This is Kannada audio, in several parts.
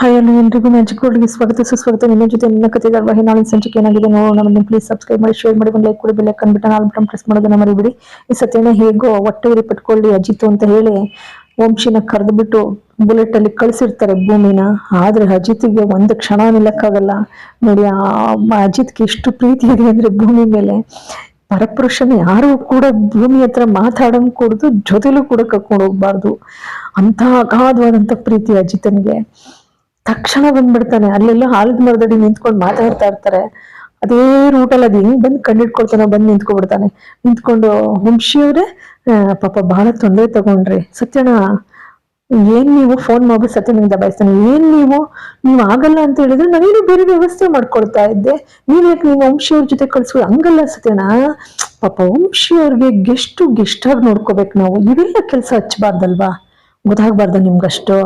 ಹಾಯ್ ಅಲ್ಲಿ ಎಲ್ರಿಗೂ ಮ್ಯಾಜಿಕ್ ವರ್ಲ್ಡ್ಗೆ ಸ್ವಾಗತ, ಸುಸ್ವಾಗತ. ನಿಮ್ಮ ಜೊತೆ ನನ್ನ ಕತೆ ಧಾರವಾಹಿ ನಾಳಿನ ಸಂಚಿಕೆ ಏನಾಗಿದೆ ನೋಡೋಣ. ನಮ್ಮ ಪ್ಲೀಸ್ ಸಬ್ಸ್ಕ್ರೈಬ್ ಮಾಡಿ ಶೇರ್ ಮಾಡಿ, ಒಂದು ಲೈಕ್ ಕೊಡಿ ಬೆಲೆ ಕಂಡ್ಬಿಟ್ಟು ಆಲ್ ಬಟನ್ ಪ್ರೆಸ್ ಮಾಡೋದನ್ನ ಮರಿಬಿಡಿ. ಈ ಸತ್ಯನ ಹೇಗೋ ಹೊಟ್ಟೆ ಉರಿ ಪಟ್ಕೊಳ್ಳಿ ಅಜಿತ್ ಅಂತ ಹೇಳಿ ವಂಶಿನ ಕರೆದ್ಬಿಟ್ಟು ಬುಲೆಟ್ ಅಲ್ಲಿ ಕಳಿಸಿರ್ತಾರೆ ಭೂಮಿನ. ಆದ್ರೆ ಅಜಿತ್ಗೆ ಒಂದು ಕ್ಷಣ ನಿಲ್ಲಕ್ಕಾಗಲ್ಲ ನೋಡಿ, ಆ ಅಜಿತ್ಗೆ ಎಷ್ಟು ಪ್ರೀತಿ ಇದೆ ಅಂದ್ರೆ ಭೂಮಿ ಮೇಲೆ. ಪರಪುರುಷನ ಯಾರು ಕೂಡ ಭೂಮಿ ಹತ್ರ ಮಾತಾಡಂಗ್ ಕೂಡದು ಜೊತೆಲೂ ಕೂಡ ಕರ್ಕೊಂಡು ಹೋಗ್ಬಾರ್ದು. ಅಂತ ಅಗಾಧವಾದಂತ ಪ್ರೀತಿ ಅಜಿತನಿಗೆ. ತಕ್ಷಣ ಬಂದ್ಬಿಡ್ತಾನೆ. ಅಲ್ಲೆಲ್ಲ ಹಾಲದ ಮರದಡಿ ನಿಂತ್ಕೊಂಡು ಮಾತಾಡ್ತಾ ಇರ್ತಾರೆ. ಅದೇ ರೂಟಲ್ಲಿ ಅದು ಹೆಂಗ್ ಬಂದು ಕಂಡಿಡ್ಕೊಳ್ತಾನೋ ಬಂದು ನಿಂತ್ಕೊಬಿಡ್ತಾನೆ. ನಿಂತ್ಕೊಂಡು ವಂಶಿಯವ್ರೆ ಪಾಪ ಬಹಳ ತೊಂದರೆ ತಗೊಂಡ್ರಿ. ಸತ್ಯನಾ ಏನ್ ನೀವು ಫೋನ್ ಮಾಡ್ಬಿಟ್ಟು ಸತ್ಯನಿಂದ ದಬಾಯಿಸ್ತಾನೆ ಏನ್ ನೀವು? ನೀವು ಆಗಲ್ಲ ಅಂತ ಹೇಳಿದ್ರೆ ನಾನೇನು ಬೇರೆ ವ್ಯವಸ್ಥೆ ಮಾಡ್ಕೊಳ್ತಾ ಇದ್ದೆ. ನೀವ್ ಯಾಕೆ ನೀವು ವಂಶಿಯವ್ರ ಜೊತೆ ಕಳ್ಸೋ? ಹಂಗಲ್ಲ ಸತ್ಯಣ ಪಾಪ ವಂಶಿಯವ್ರಿಗೆ ಗೆಷ್ಟು ಗೆಸ್ಟ್ ಆಗಿ ನೋಡ್ಕೋಬೇಕು ನಾವು. ಇವೆಲ್ಲ ಕೆಲಸ ಹಚ್ಬಾರ್ದಲ್ವಾ? ಗೊತ್ತಾಗ್ಬಾರ್ದ ನಿಮ್ಗಷ್ಟು?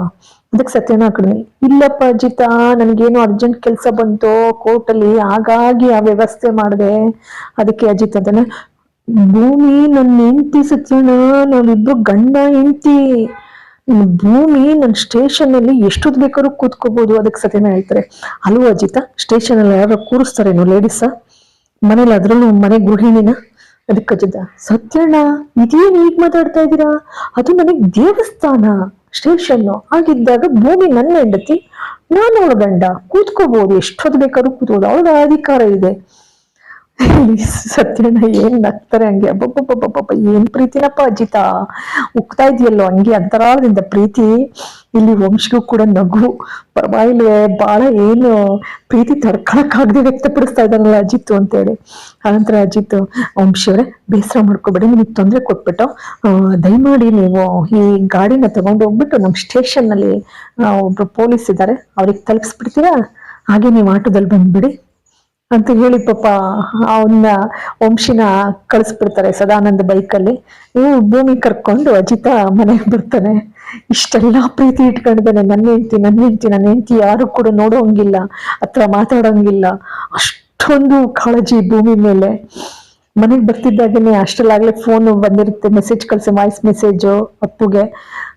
ಅದಕ್ಕೆ ಸತ್ಯನ ಕಡಿಮೆ ಇಲ್ಲಪ್ಪ ಅಜಿತ, ನನಗೇನು ಅರ್ಜೆಂಟ್ ಕೆಲಸ ಬಂತು ಕೋರ್ಟಲ್ಲಿ, ಹಾಗಾಗಿ ಆ ವ್ಯವಸ್ಥೆ ಮಾಡಿದೆ. ಅದಕ್ಕೆ ಅಜಿತ್ ಅಂತಾನೆ ಭೂಮಿ ನನ್ನ ಹೆಂಡತಿ ಸತ್ಯನ ನಾವಿಬ್ರು ಗಂಡ ಹೆಂಡತಿ. ಭೂಮಿ ನನ್ನ ಸ್ಟೇಷನ್ ಅಲ್ಲಿ ಎಷ್ಟೊತ್ತು ಬೇಕಾದ್ರೂ ಕೂತ್ಕೋಬಹುದು ಅದಕ್ಕೆ ಸತ್ಯನ ಹೇಳ್ತಾರೆ. ಅಲ್ವ ಅಜಿತ ಸ್ಟೇಷನ್ ಅಲ್ಲಿ ಯಾರು ಕೂರಿಸ್ತಾರೇನು ಲೇಡೀಸ ಮನೇಲಿ ಅದ್ರಲ್ಲೂ ಮನೆ ಗೃಹಿಣಿನ? ಅದಕ್ಕೆ ಅಜಿತ, ಸತ್ಯಣ್ಣ, ಇದೇನು ಈಗ ಮಾತಾಡ್ತಾ ಇದ್ದೀರಾ? ಅದು ನನಗೆ ದೇವಸ್ಥಾನ. ಸ್ಟೇಷನ್ ಆಗಿದ್ದಾಗ ಭೂಮಿ ನನ್ನ ಹೆಂಡತಿ. ನಾನು ಅವಳ ಗಂಡ. ಕೂತ್ಕೋಬಹುದು ಎಷ್ಟೊತ್ತು ಬೇಕಾದ್ರೂ ಕೂತ್ಕೋಬಹುದು ಅವಳ ಅಧಿಕಾರ ಇದೆ. ಸತ್ಯಣ್ಣ ಏನ್ ನಗ್ತಾರೆ ಹಂಗೆ. ಅಬ್ಬಬ್ಬಬ್ಬಬ್ಬ ಏನ್ ಪ್ರೀತಿನಪ್ಪ ಅಜಿತ? ಉಕ್ತಾ ಇದೆಯಲ್ಲೋ ಹಂಗೆ ಅಂತರಾಳದಿಂದ ಪ್ರೀತಿ. ಇಲ್ಲಿ ವಂಶಗೂ ಕೂಡ ನಗು. ಪರವಾಗಿಲ್ವೇ ಬಹಳ ಏನು ಪ್ರೀತಿ ತಡ್ಕೊಳಕ್ಕಾಗದೆ ವ್ಯಕ್ತಪಡಿಸ್ತಾ ಇದ್ದಾನಲ್ಲ ಅಜಿತ್ ಅಂತೇಳಿ. ಆನಂತರ ಅಜಿತ್, ವಂಶಿಯವರೇ, ಬೇಸರ ಮಾಡ್ಕೋಬೇಡಿ, ನಿಮಗೆ ತೊಂದರೆ ಕೊಟ್ಬಿಟ್ಟು ದಯಮಾಡಿ ನೀವು ಈ ಗಾಡಿನ ತಗೊಂಡು ಹೋಗ್ಬಿಟ್ಟು ನಮ್ಮ ಸ್ಟೇಷನ್ನಲ್ಲಿ ಒಬ್ರು ಪೊಲೀಸ್ ಇದ್ದಾರೆ ಅವ್ರಿಗೆ ತಲುಪಿಸ್ಬಿಡ್ತೀರಾ? ಹಾಗೆ ನೀವು ಆಟೋದಲ್ಲಿ ಬಂದ್ಬಿಡಿ. ಅಂತ ಹೇಳಿ ಪಾಪ ಅವನ್ನ ವಂಶಿನ ಕಳಿಸ್ಬಿಡ್ತಾರೆ ಸದಾನಂದ ಬೈಕಲ್ಲಿ. ಇವು ಭೂಮಿ ಕರ್ಕೊಂಡು ಅಜಿತ ಮನೆಗೆ ಬರ್ತಾನೆ. ಇಷ್ಟೆಲ್ಲ ಪ್ರೀತಿ ಇಟ್ಕೊಂಡಿದ್ದಾನೆ. ನನ್ನ ಹೆಂಡ್ತಿ ನನ್ನ ಹೆಂಡತಿ ನನ್ನ ಹೆಂಡತಿ ಯಾರು ಕೂಡ ನೋಡೋಂಗಿಲ್ಲ ಅಥವಾ ಮಾತಾಡೋಂಗಿಲ್ಲ. ಅಷ್ಟೊಂದು ಕಾಳಜಿ ಭೂಮಿ ಮೇಲೆ. ಮನೆಗೆ ಬರ್ತಿದ್ದಾಗನೇ ಅಷ್ಟರಲ್ಲಾಗಲೇ ಫೋನ್ ಬಂದಿರುತ್ತೆ ಮೆಸೇಜ್ ಕಳಿಸಿ ವಾಯ್ಸ್ ಮೆಸೇಜು ಅಪ್ಪುಗೆ.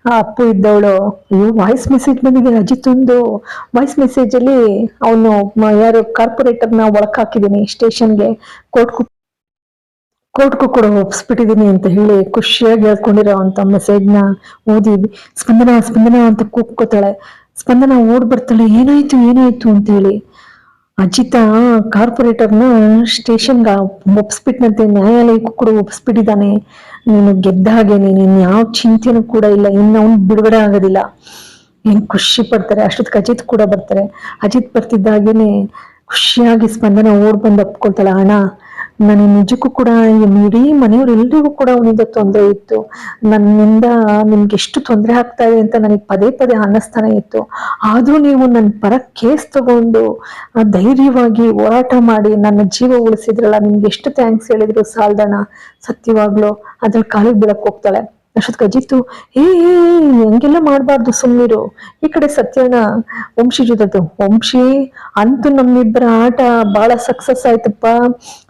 ಆ ಅಪ್ಪು ಇದ್ದವಳು, ಅಯ್ಯೋ ವಾಯ್ಸ್ ಮೆಸೇಜ್ ಬಂದಿದೆ ಅಜಿತ್ ಒಂದು ವಾಯ್ಸ್ ಮೆಸೇಜ್ ಅಲ್ಲಿ ಅವನು ಯಾರು ಕಾರ್ಪೊರೇಟರ್ನ ಒಳಕ್ ಹಾಕಿದ್ದೀನಿ ಸ್ಟೇಷನ್ಗೆ ಕೋರ್ಟ್ಗೂ ಕೋರ್ಟ್ಗೂ ಕೂಡ ಒಪ್ಸ್ಬಿಟ್ಟಿದೀನಿ ಅಂತ ಹೇಳಿ ಖುಷಿಯಾಗಿ ಹೇಳ್ಕೊಂಡಿರೋ ಅಂತ ಮೆಸೇಜ್ನ ಓದಿ. ಸ್ಪಂದನ ಸ್ಪಂದನ ಅಂತ ಕೂಗ್ಕೋತಾಳೆ ಸ್ಪಂದನ ಓಡ್ ಬರ್ತಾಳೆ, ಏನಾಯ್ತು ಏನಾಯ್ತು ಅಂತ ಹೇಳಿ. ಅಜಿತ ಕಾರ್ಪೊರೇಟರ್ನ ಸ್ಟೇಷನ್ಗ ಒಪ್ಸ್ಬಿಟ್ನಂತೆ ನ್ಯಾಯಾಲಯಕ್ಕೂ ಕೂಡ ಒಪ್ಪಿಸ್ಬಿಟ್ಟಿದ್ದಾನೆ. ನೀನು ಗೆದ್ದ ಹಾಗೆ, ನೀನು ಯಾವ ಚಿಂತೆನೂ ಕೂಡ ಇಲ್ಲ. ಇನ್ನು ಅವ್ನು ಬಿಡುಗಡೆ ಆಗೋದಿಲ್ಲ. ಏನು ಖುಷಿ ಪಡ್ತಾರೆ, ಅಷ್ಟೊತ್ತಿಗೆ ಅಜಿತ್ ಕೂಡ ಬರ್ತಾರೆ. ಅಜಿತ್ ಬರ್ತಿದ್ದಾಗೇನೆ ಖುಷಿಯಾಗಿ ಸ್ಪಂದನ ಓಡ್ ಬಂದು ಒಪ್ಕೊಳ್ತಾಳೆ. ಅಣ್ಣ ನನಗೆ ನಿಜಕ್ಕೂ ಕೂಡ ಇಡೀ ಮನೆಯವರೆಲ್ಲರಿಗೂ ಕೂಡ ಅವನಿಂದ ತೊಂದರೆ ಇತ್ತು. ನನ್ನಿಂದ ನಿಮ್ಗೆ ಎಷ್ಟು ತೊಂದರೆ ಆಗ್ತಾ ಇದೆ ಅಂತ ನನಗೆ ಪದೇ ಪದೇ ಅನ್ನಿಸ್ತಾನೆ ಇತ್ತು. ಆದ್ರೂ ನೀವು ನನ್ನ ಪರ ಕೇಸ್ ತಗೊಂಡು ಧೈರ್ಯವಾಗಿ ಹೋರಾಟ ಮಾಡಿ, ನನ್ನ ಜೀವ ಉಳಿಸಿದ್ರಲ್ಲ, ನಿಮ್ಗೆ ಎಷ್ಟು ಥ್ಯಾಂಕ್ಸ್ ಹೇಳಿದ್ರು ಸಾಲ್ದಣ್ಣ? ಸತ್ಯವಾಗ್ಲು, ಅದ್ರಲ್ಲಿ ಕಾಲಿಗೆ ಬೀಳಕ್ಕೆ ಹೋಗ್ತಾಳೆ. ಅಷ್ಟೊತ್ತಿಗೆ ಅಜಿತ್ತು ಏ ಹಂಗೆಲ್ಲ ಮಾಡಬಾರ್ದು ಸುಮ್ಮನಿರು ಈ ಕಡೆ ಸತ್ಯಣ್ಣ, ವಂಶಿ ಜೊತೆ ವಂಶಿ, ಅಂತೂ ನಮ್ಮಿಬ್ಬರ ಆಟ ಬಹಳ ಸಕ್ಸಸ್ ಆಯ್ತಪ್ಪ.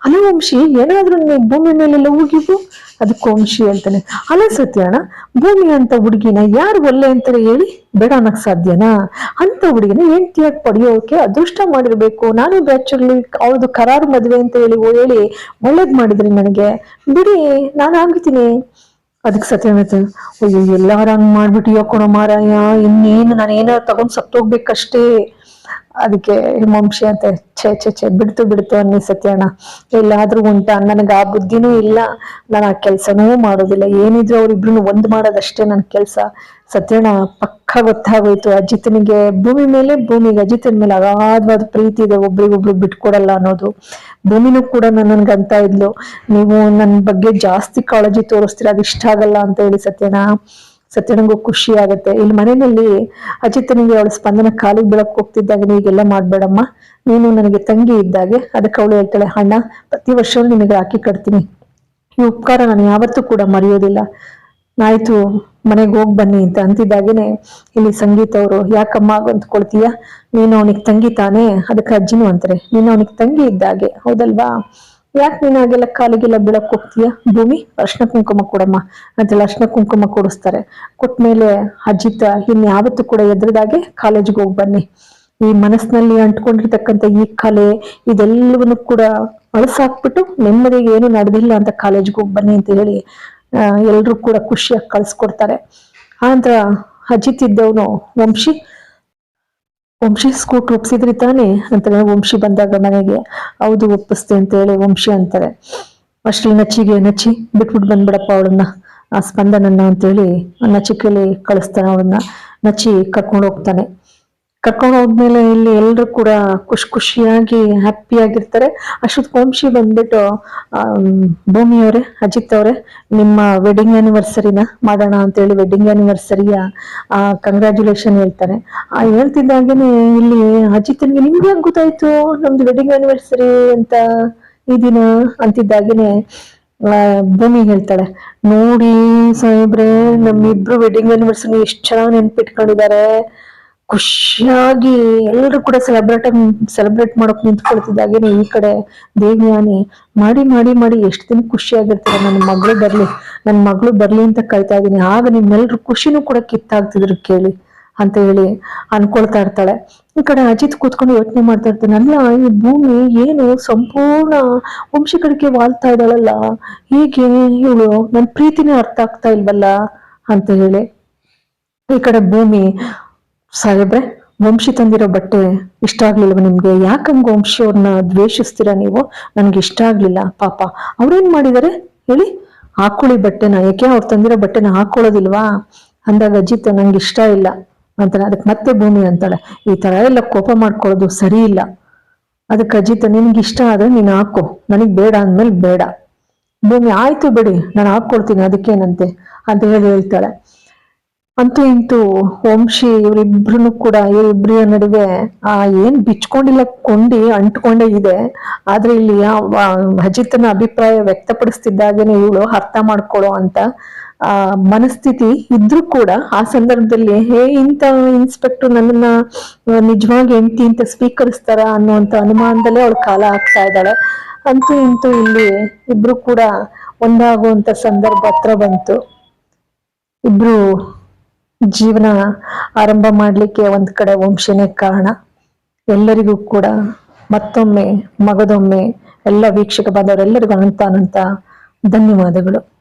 ಅಲ್ಲ ವಂಶಿ, ಏನಾದ್ರೂ ನೀ ಭೂಮಿ ಮೇಲೆಲ್ಲ ಹೋಗಿದ್ದು ಅದಕ್ಕೆ ವಂಶಿ ಅಂತಾನೆ. ಅಲ್ಲ ಸತ್ಯಣ್ಣ, ಭೂಮಿ ಅಂತ ಹುಡುಗಿನ ಯಾರು ಒಲ್ಲೆ ಅಂತಾರೆ ಹೇಳಿ? ಬೇಡ ಅನ್ನಕ್ ಸಾಧ್ಯನಾ? ಅಂತ ಹುಡುಗಿನ ಹೆಂಡತಿಯಾಗಿ ಪಡೆಯೋಕೆ ಅದೃಷ್ಟ ಮಾಡಿರ್ಬೇಕು. ನಾನು ಬ್ಯಾಚುಲಿ ಅವ್ರದ್ದು ಕರಾರು ಮದುವೆ ಅಂತ ಹೇಳಿ ಹೇಳಿ ಒಳ್ಳೇದ್ ಮಾಡಿದ್ರಿ ನನಗೆ. ಬಿಡಿ, ನಾನು ಆಗ್ತೀನಿ ಅದಕ್ಕೆ ಸತ್ಯಮೇತ ಅಯ್ಯೋ, ಎಲ್ಲಾರ ಹಂಗ್ ಮಾಡ್ಬಿಟ್ಟು ಕೊಡೋ ಮಾರಾಯ, ಇನ್ನೇನು ನಾನು ಏನಾರು ತಗೊಂಡ್ ಸತ್ತೋಗ್ಬೇಕಷ್ಟೇ. ಅದಕ್ಕೆ ಹಿಮಾಂಶಿ ಅಂತ, ಛೇ ಛೇ ಛೇ, ಬಿಡ್ತು ಬಿಡ್ತು ಅನ್ನಿ ಸತ್ಯಣ್ಣ ಎಲ್ಲಾದ್ರೂ ಉಂಟಾ, ನನಗೆ ಆ ಬುದ್ಧಿನೂ ಇಲ್ಲ. ನಾನು ಆ ಕೆಲ್ಸನೂ ಮಾಡೋದಿಲ್ಲ. ಏನಿದ್ರು ಅವ್ರಿಬ್ರು ಒಂದ್ ಮಾಡೋದಷ್ಟೇ ನನ್ನ ಕೆಲ್ಸ. ಸತ್ಯಣ್ಣ ಪಕ್ಕ ಗೊತ್ತಾಗೋಯ್ತು. ಅಜಿತನಿಗೆ ಭೂಮಿ ಮೇಲೆ, ಭೂಮಿಗೆ ಅಜಿತನ ಮೇಲೆ ಅಗಾಧವಾದ ಪ್ರೀತಿ ಇದೆ. ಒಬ್ರಿಗೊಬ್ರು ಬಿಟ್ಕೊಡಲ್ಲ ಅನ್ನೋದು. ಭೂಮಿನೂ ಕೂಡ ನನ್ಗೆ ಅಂತ ಇದ್ಲು. ನೀವು ನನ್ನ ಬಗ್ಗೆ ಜಾಸ್ತಿ ಕಾಳಜಿ ತೋರಿಸ್ತೀರ? ಅದು ಇಷ್ಟ ಆಗಲ್ಲ ಅಂತ ಹೇಳಿ ಸತ್ಯಣ್ಣ. ಸತ್ಯನಿಗೂ ಖುಷಿ ಆಗತ್ತೆ. ಇಲ್ಲಿ ಮನೆಯಲ್ಲಿ ಅಜಿತನಿಗೆ ಅವಳ ಸ್ಪಂದನ ಕಾಲಿಗೆ ಬೀಳಕ್ ಹೋಗ್ತಿದ್ದಾಗ, ನೀಗೆಲ್ಲ ಮಾಡ್ಬೇಡಮ್ಮ. ನೀನು ನನಗೆ ತಂಗಿ ಇದ್ದಾಗೆ, ಅದಕ್ಕೆ ಅವಳು ಹೇಳ್ತಾಳೆ ಹಣ್ಣ ಪ್ರತಿ ವರ್ಷವೂ ನಿನಗೆ ಹಾಕಿ ಕಟ್ತೀನಿ. ಈ ಉಪಕಾರ ನಾನು ಯಾವತ್ತೂ ಕೂಡ ಮರೆಯೋದಿಲ್ಲ. ಆಯ್ತು, ಮನೆಗೆ ಹೋಗಿ ಬನ್ನಿ ಅಂತ ಅಂತಿದ್ದಾಗೇನೆ, ಇಲ್ಲಿ ಸಂಗೀತ ಅವರು ಯಾಕಮ್ಮ ಅಂದ್ಕೊಳ್ತೀಯ ನೀನು ಅವನಿಗೆ ತಂಗಿ ತಾನೇ? ಅದಕ್ಕೆ ಅಜ್ಜಿನೂ ಅಂತಾರೆ, ನೀನು ಅವನಿಗೆ ತಂಗಿ ಇದ್ದಾಗೆ, ಹೌದಲ್ವಾ? ಯಾಕೆ ನೀನು ಹಾಗೆಲ್ಲ ಕಾಲಿಗೆಲ್ಲ ಬೀಳಕ್ ಹೋಗ್ತೀಯ? ಭೂಮಿ, ಅರ್ಶನ ಕುಂಕುಮ ಕೊಡಮ್ಮ ಅಂತೇಳಿ ಅರ್ಶನ ಕುಂಕುಮ ಕೊಡಿಸ್ತಾರೆ. ಕೊಟ್ಮೇಲೆ ಅಜಿತ ಇನ್ಯಾವತ್ತೂ ಕೂಡ ಎದ್ರದಾಗೆ ಕಾಲೇಜ್ಗೆ ಹೋಗಿ ಬನ್ನಿ. ಈ ಮನಸ್ಸಿನಲ್ಲಿ ಅಂಟ್ಕೊಂಡಿರ್ತಕ್ಕಂಥ ಈ ಕಲೆ, ಇದೆಲ್ಲವನ್ನು ಕೂಡ ಅಳಸಾಕ್ಬಿಟ್ಟು ನೆಮ್ಮದಿಗೆ ಏನು ನಡೆದಿಲ್ಲ ಅಂತ ಕಾಲೇಜ್ಗೆ ಹೋಗಿ ಬನ್ನಿ ಅಂತ ಹೇಳಿ ಎಲ್ಲರೂ ಕೂಡ ಖುಷಿಯಾಗಿ ಕಳ್ಸ್ಕೊಡ್ತಾರೆ. ಆನಂತರ ಅಜಿತ್ ಇದ್ದವನು ವಂಶಿ. ವಂಶಿ ಸ್ಕೂಟ್ ಒಪ್ಸಿದ್ರಿ ತಾನೆ ಅಂತಾರೆ ವಂಶಿ ಬಂದಾಗ ಮನೆಗೆ, ಹೌದು, ಒಪ್ಪಿಸ್ತೆ ಅಂತ ಹೇಳಿ ವಂಶಿ ಅಂತಾರೆ. ಅಷ್ಟ್ರಲ್ಲಿ ನಚ್ಚಿಗೆ ನಚ್ಚಿ ಬಿಟ್ಬಿಟ್ಟು ಬಂದ್ಬಿಡಪ್ಪ ಅವಳನ್ನ. ಆ ಸ್ಪಂದನನ್ನ ಅಂತೇಳಿ ನಚಿಕೆಯಲ್ಲಿ ಕಳಿಸ್ತಾನೆ ಅವಳನ್ನ. ನಚ್ಚಿ ಕರ್ಕೊಂಡು ಹೋಗ್ತಾನೆ. ಕರ್ಕೊಂಡು ಹೋದ್ಮೇಲೆ ಇಲ್ಲಿ ಎಲ್ಲರೂ ಕೂಡ ಖುಷಿ ಖುಷಿಯಾಗಿ ಹ್ಯಾಪಿ ಆಗಿರ್ತಾರೆ. ಅಷ್ಟೊತ್ತು ವಂಶಿ ಬಂದ್ಬಿಟ್ಟು ಭೂಮಿ ಅವರೇ, ಅಜಿತ್ ಅವರೇ, ನಿಮ್ಮ ವೆಡ್ಡಿಂಗ್ ಆನಿವರ್ಸರಿನ ಮಾಡೋಣ ಅಂತೇಳಿ ವೆಡ್ಡಿಂಗ್ ಆನಿವರ್ಸರಿಯ ಕಂಗ್ರ್ಯಾಚುಲೇಷನ್ ಹೇಳ್ತಾರೆ. ಆ ಹೇಳ್ತಿದ್ದಾಗೇನೆ ಇಲ್ಲಿ ಅಜಿತ್ ನಿಮ್ಗೆ ಹೆಂಗ್ ಗೊತ್ತಾಯ್ತು ನಮ್ದು ವೆಡ್ಡಿಂಗ್ ಆನಿವರ್ಸರಿ ಅಂತ ಈ ದಿನ ಅಂತಿದ್ದಾಗೇನೆ ಭೂಮಿ ಹೇಳ್ತಾಳೆ, ನೋಡಿ ಸಾಹೇಬ್ರೆ, ನಮ್ಮಿಬ್ರು ವೆಡ್ಡಿಂಗ್ ಆನಿವರ್ಸರಿ ಎಷ್ಟು ಚೆನ್ನಾಗಿ ನೆನ್ಪಿಟ್ಕೊಂಡಿದ್ದಾರೆ ಖುಷಿಯಾಗಿ ಎಲ್ಲರೂ ಕೂಡ ಸೆಲೆಬ್ರೇಟ್ ಸೆಲೆಬ್ರೇಟ್ ಮಾಡಕ್ ನಿಂತ್ಕೊಳ್ತಿದ್ದಾಗೇನೆ ಈ ಕಡೆ ದೇವ್ಯಾನಿ. ಮಾಡಿ ಮಾಡಿ ಮಾಡಿ ಎಷ್ಟು ದಿನ ಖುಷಿಯಾಗಿರ್ತಾರೆ? ನನ್ನ ಮಗಳು ಬರ್ಲಿ ನನ್ನ ಮಗಳು ಬರ್ಲಿ ಅಂತ ಕಾಯ್ತಾ ಇದ್ದೀನಿ. ಆಗ ನಿಮ್ಮೆಲ್ಲರೂ ಖುಷಿನೂ ಕೂಡ ಕಿತ್ತಾಗ್ತಿದ್ರು ಕೇಳಿ ಅಂತ ಹೇಳಿ ಅನ್ಕೊಳ್ತಾ ಇರ್ತಾಳೆ. ಈ ಕಡೆ ಅಜಿತ್ ಕೂತ್ಕೊಂಡು ಯೋಚನೆ ಮಾಡ್ತಾ ಇರ್ತಾನೆ. ಅಲ್ಲ, ಈ ಭೂಮಿ ಏನು ಸಂಪೂರ್ಣ ವಂಶಿ ಕಡೆಗೆ ವಾಲ್ತಾ ಇದ್ದಾಳಲ್ಲ, ಹೀಗೆ ಇವಳು ನನ್ನ ಪ್ರೀತಿನೇ ಅರ್ಥ ಆಗ್ತಾ ಇಲ್ವಲ್ಲ ಅಂತ ಹೇಳಿ ಈ ಕಡೆ ಭೂಮಿ ಸಾಹೇಬ್ರೆ, ವಂಶಿ ತಂದಿರೋ ಬಟ್ಟೆ ಇಷ್ಟ ಆಗ್ಲಿಲ್ವ ನಿಮ್ಗೆ? ಯಾಕಂಗ ವಂಶಿ ಅವ್ರನ್ನ ದ್ವೇಷಿಸ್ತೀರಾ ನೀವು? ನನ್ಗೆ ಇಷ್ಟ ಆಗ್ಲಿಲ್ಲ, ಪಾಪ. ಅವ್ರೇನ್ ಮಾಡಿದಾರೆ? ಹೇಳಿ. ಹಾಕೊಳ್ಳಿ ಬಟ್ಟೆನ. ಯಾಕೆ ಅವ್ರು ತಂದಿರೋ ಬಟ್ಟೆನ ಹಾಕೊಳ್ಳೋದಿಲ್ವಾ? ಅಂದಾಗ ಅಜಿತ್, ನಂಗೆ ಇಷ್ಟ ಇಲ್ಲ ಅಂತಾನೆ ಅದಕ್ಕೆ ಮತ್ತೆ ಭೂಮಿ ಅಂತಾಳೆ. ಈ ತರ ಎಲ್ಲ ಕೋಪ ಮಾಡ್ಕೊಳ್ಳೋದು ಸರಿ ಇಲ್ಲ. ಅದಕ್ಕೆ ಅಜಿತ್, ನಿನ್ಗೆ ಇಷ್ಟ ಆದ್ರೆ ನೀನ್ ಹಾಕೋ. ನನಗ್ ಬೇಡ ಅಂದ್ಮೇಲೆ ಬೇಡ. ಭೂಮಿ, ಆಯ್ತು ಬಿಡಿ. ನಾನು ಹಾಕೊಳ್ತೀನಿ ಅದಕ್ಕೇನಂತೆ? ಅಂತ ಹೇಳಿ ಹೇಳ್ತಾಳೆ. ಅಂತೂ ಇಂತೂ ವಂಶಿ ಇವರಿಬ್ರು ಕೂಡ ಇವರಿಬ್ಬರ ನಡುವೆ ಆ ಏನ್ ಬಿಚ್ಕೊಂಡಿಲ್ಲ ಕೊಂಡಿ ಅಂಟ್ಕೊಂಡೇ ಇದೆ. ಆದ್ರೆ ಇಲ್ಲಿ ಅಜಿತ್ನ ಅಭಿಪ್ರಾಯ ವ್ಯಕ್ತಪಡಿಸ್ತಿದ್ದಾಗೇನೆ ಇವಳು ಅರ್ಥ ಮಾಡ್ಕೊಳ್ಳೋ ಅಂತ ಆ ಮನಸ್ಥಿತಿ ಇದ್ರೂ ಕೂಡ ಆ ಸಂದರ್ಭದಲ್ಲಿ ಹೇ ಇಂತ ಇನ್ಸ್ಪೆಕ್ಟರ್ ನನ್ನನ್ನ ಆ, ನಿಜವಾಗಿ ಹೆಂಡತಿ ಅಂತ ಸ್ವೀಕರಿಸ್ತಾರ ಅನ್ನುವಂತ ಅನುಮಾನದಲ್ಲೇ ಅವಳು ಕಾಲ ಆಗ್ತಾ ಇದ್ದಾಳೆ. ಅಂತೂ ಇಂತೂ ಇಲ್ಲಿ ಇಬ್ರು ಕೂಡ ಒಂದಾಗುವಂತ ಸಂದರ್ಭ ಹತ್ರ ಬಂತು. ಇಬ್ರು ಜೀವನ ಆರಂಭ ಮಾಡಲಿಕ್ಕೆ ಒಂದು ಕಡೆ ವಂಶನೇ ಕಾರಣ. ಎಲ್ಲರಿಗೂ ಕೂಡ ಮತ್ತೊಮ್ಮೆ, ಮಗದೊಮ್ಮೆ ಎಲ್ಲ ವೀಕ್ಷಕ ಬಾಂಧವರೆಲ್ಲರಿಗೂ ಅನಂತ ಅನಂತ ಧನ್ಯವಾದಗಳು.